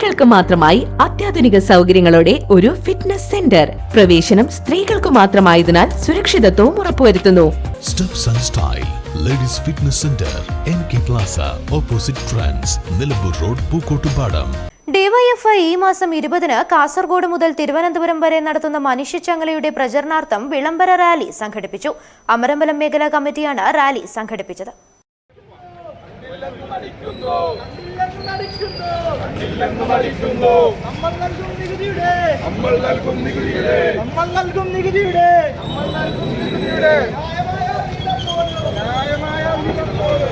സ്ത്രീകൾക്ക് മാത്രമായി അത്യാധുനിക സൗകര്യങ്ങളോടെ ഒരു ഫിറ്റ്നസ് സെന്റർ പ്രവേശനം സ്ത്രീകൾക്ക് മാത്രമായതിനാൽ സുരക്ഷിതത്വവും ഉറപ്പുവരുത്തുന്നു. Ladies fitness centre N K plaza opposite trans Nilambur road Pookkottupadam DYFI ഈ മാസം ഇരുപതിന് കാസർഗോഡ് മുതൽ തിരുവനന്തപുരം വരെ നടത്തുന്ന മനുഷ്യച്ചങ്ങലയുടെ പ്രചരണാർത്ഥം വിളംബര റാലി സംഘടിപ്പിച്ചു. അമരമ്പലം മേഖലാ കമ്മിറ്റിയാണ് റാലി സംഘടിപ്പിച്ചത്. നമ്മൾ നൽകും നികുതിയുടെ. നമ്മൾ നൽകും നികുതിയുടെ. നമ്മൾ നൽകും നികുതിയുടെ. നമ്മൾ നൽകും നികുതിയുടെ. ന്യായമായ വിലപ്പോട്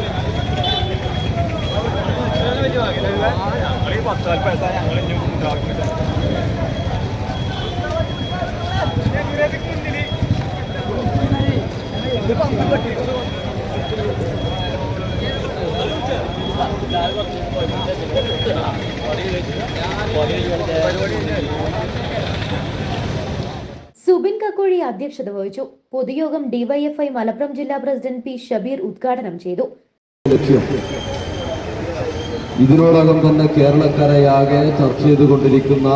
സുബിൻ കക്കോഴി അധ്യക്ഷത വഹിച്ചു. പൊതുയോഗം ഡിവൈഎഫ്ഐ മലപ്പുറം ജില്ലാ പ്രസിഡന്റ് പി ഷബീർ ഉദ്ഘാടനം ചെയ്തു. ഇതിനോടകം തന്നെ കേരളക്കരയാകെ ചർച്ച ചെയ്തുകൊണ്ടിരിക്കുന്ന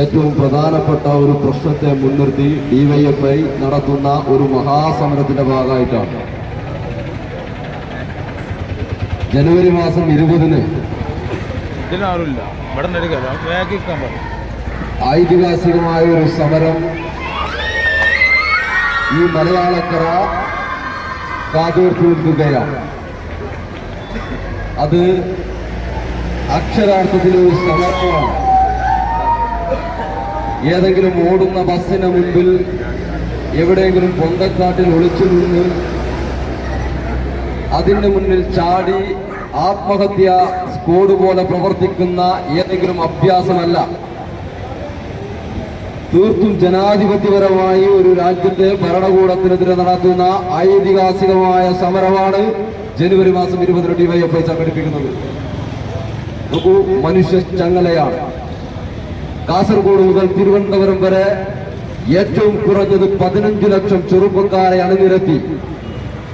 ഏറ്റവും പ്രധാനപ്പെട്ട ഒരു പ്രശ്നത്തെ മുൻനിർത്തി ഡിവൈഎഫ്ഐ നടത്തുന്ന ഒരു മഹാസമരത്തിന്റെ ഭാഗമായിട്ടാണ്. ജനുവരി മാസം ഇരുപതിന് ഐതിഹാസികമായ ഒരു സമരം ഈ മലയാളക്കര കാതോർത്തു നിൽക്കുകയാണ് അത് അക്ഷരാർത്ഥത്തിൽ ഒരു സമരമാണ് ഏതെങ്കിലും ഓടുന്ന ബസ്സിന് മുൻപിൽ എവിടെയെങ്കിലും പൊന്തക്കാട്ടിൽ ഒളിച്ചു നിന്ന് അതിന് മുന്നിൽ ചാടി ആത്മഹത്യ സ്കോഡ് പോലെ പ്രവർത്തിക്കുന്ന ഏതെങ്കിലും അഭ്യാസമല്ല. തീർത്തും ജനാധിപത്യപരമായി ഒരു രാജ്യത്തെ ഭരണകൂടത്തിനെതിരെ നടത്തുന്ന ഐതിഹാസികമായ സമരമാണ് ജനുവരി മാസം ഇരുപതിന് ഡിവൈഎഫ്ഐ സംഘടിപ്പിക്കുന്നത്. നോക്കൂ മനുഷ്യ ചങ്ങലയാണ്. കാസർഗോഡ് മുതൽ തിരുവനന്തപുരം വരെ ഏറ്റവും കുറഞ്ഞത് പതിനഞ്ചു ലക്ഷം ചെറുപ്പക്കാരെ അണിനിരത്തി.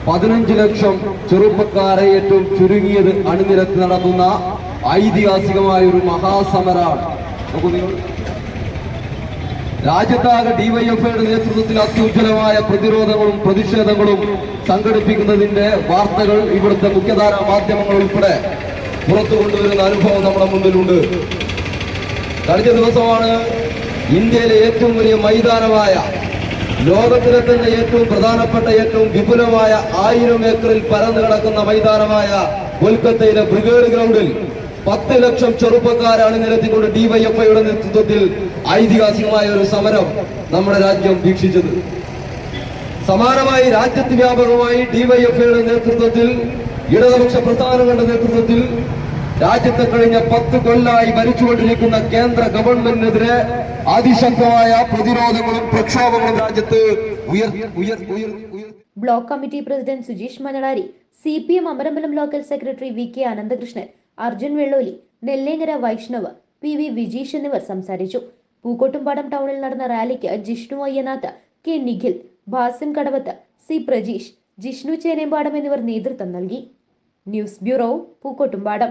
പതിനഞ്ച് ലക്ഷം ചെറുപ്പക്കാരെ ഏറ്റവും ചുരുങ്ങിയത് അണിനിരത്തി നടത്തുന്ന ഐതിഹാസികമായ ഒരു മഹാസമരാണ് രാജ്യത്താകെ ഡിവൈഎഫ്ഐയുടെ നേതൃത്വത്തിൽ അത്യുജ്വലമായ പ്രതിരോധങ്ങളും പ്രതിഷേധങ്ങളും സംഘടിപ്പിക്കുന്നതിന്റെ വാർത്തകൾ ഇവിടുത്തെ മുഖ്യധാര മാധ്യമങ്ങൾ ഉൾപ്പെടെ പുറത്തു കൊണ്ടുവരുന്ന അനുഭവം നമ്മുടെ മുന്നിലുണ്ട്. കഴിഞ്ഞ ദിവസമാണ് ഇന്ത്യയിലെ ഏറ്റവും വലിയ മൈതാനമായ ലോകത്തിലെ തന്നെ ഏറ്റവും പ്രധാനപ്പെട്ട ഏറ്റവും വിപുലമായ ആയിരം ഏക്കറിൽ പരന്നു കിടക്കുന്ന മൈതാനമായ കൊൽക്കത്തയിലെ ബ്രിഗേഡ് ഗ്രൗണ്ടിൽ പത്ത് ലക്ഷം ചെറുപ്പക്കാരെ അണിനിരത്തിക്കൊണ്ട് ഡിവൈഎഫ്ഐയുടെ നേതൃത്വത്തിൽ ഐതിഹാസികമായ ഒരു സമരം നമ്മുടെ രാജ്യം വീക്ഷിച്ചത്. സമാനമായി രാജ്യത്ത് വ്യാപകമായി ഡിവൈഎഫ്ഐയുടെ നേതൃത്വത്തിൽ ഇടതുപക്ഷ പ്രസ്ഥാനങ്ങളുടെ നേതൃത്വത്തിൽ രാജ്യത്തെ കഴിഞ്ഞ പത്ത് കൊല്ലായി ഭരിച്ചുകൊണ്ടിരിക്കുന്ന കേന്ദ്ര ഗവൺമെന്റിനെതിരെ അതിശക്തമായ പ്രതിരോധങ്ങളും പ്രക്ഷോഭങ്ങളും രാജ്യത്ത് block committee president Sujeesh Manalari C P M Amarambalam local secretary V K Ananthakrishnan Arjun Vellolli Nellenkara Vaishnav P V Vijeesh എന്നിവർ സംസാരിച്ചു. പൂക്കോട്ടുംപാടം ടൗണിൽ നടന്ന റാലിക്ക് ജിഷ്ണു അയ്യനാഥ് കെ നിഖിൽ ഭാസിം കടവത്ത് സി പ്രജീഷ് ജിഷ്ണു ചേനേമ്പാടം എന്നിവർ നേതൃത്വം നൽകി. News bureau Pookkottumpadam.